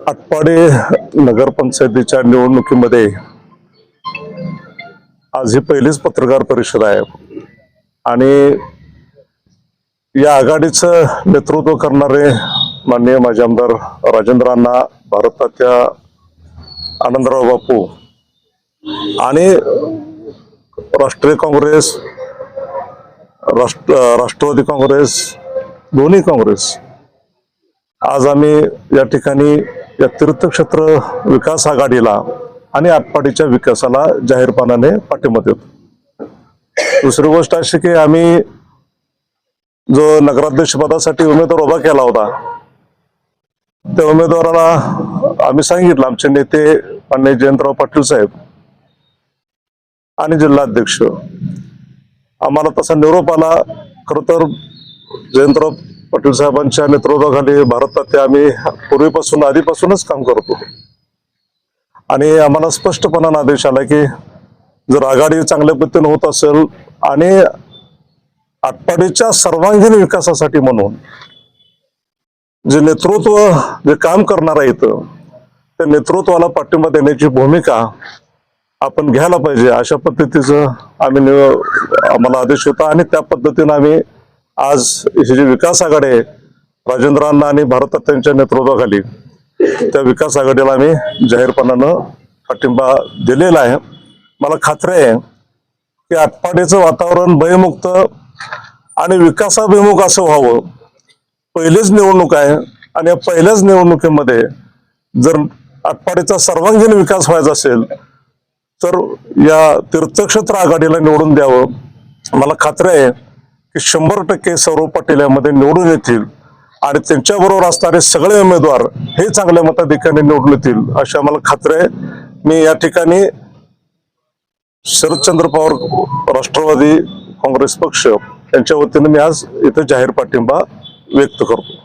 आटपाडे नगरपंचायतीच्या निवडणुकीमध्ये आज ही पहिलीच पत्रकार परिषद आहे. आणि या आघाडीचं नेतृत्व करणारे माननीय माजी आमदार राजेंद्र अण्णा भारताच्या आनंदराव बापू आणि राष्ट्रीय काँग्रेस राष्ट्र राष्ट्रवादी काँग्रेस दोन्ही काँग्रेस आज आम्ही या ठिकाणी या तीर्थक्षेत्र विकास आघाडीला आणि आटपाडीच्या विकासाला जाहीरपणाने पाठिंबा देतो. दुसरी गोष्ट अशी की आम्ही जो नगराध्यक्ष पदासाठी उमेदवार उभा केला होता त्या उमेदवाराला आम्ही सांगितलं आमचे नेते मान्य जयंतराव पाटील साहेब आणि जिल्हाध्यक्ष आम्हाला तसा निरोप आला. खरं तर जयंतराव पाटील साहेबांच्या नेतृत्वाखाली भारतात आम्ही पूर्वीपासून आधीपासूनच काम करतो आणि आम्हाला स्पष्टपणानं आदेश आला की जर आघाडी चांगल्या पद्धतीने होत असेल आणि आटपाडीच्या सर्वांगीण विकासासाठी म्हणून जे नेतृत्व जे काम करणार आहे इथं त्या नेतृत्वाला पाठिंबा देण्याची भूमिका आपण घ्यायला पाहिजे. अशा पद्धतीचं आम्ही आम्हाला आदेश होता आणि त्या पद्धतीनं आम्ही आज ही जी विकास आघाडी आहे राजेंद्रांना आणि भारतात त्यांच्या नेतृत्वाखाली त्या विकास आघाडीला आम्ही जाहीरपणानं पाठिंबा दिलेला आहे. मला खात्री आहे की आटपाडीचं वातावरण भयमुक्त आणि विकासाभिमुख असं व्हावं पहिलीच निवडणूक आहे आणि या पहिल्याच निवडणुकीमध्ये जर आटपाडीचा सर्वांगीण विकास व्हायचा असेल तर या तीर्थक्षेत्र आघाडीला निवडून द्यावं. मला खात्री आहे की शंभर टक्के सौरभ पाटील यामध्ये निवडून येतील आणि त्यांच्याबरोबर असणारे सगळे उमेदवार हे चांगल्या मताधिकाने निवडून येतील अशी आम्हाला खात्री आहे. मी या ठिकाणी शरदचंद्र पवार राष्ट्रवादी काँग्रेस पक्ष यांच्या वतीने मी आज इथं जाहीर पाठिंबा व्यक्त करतो.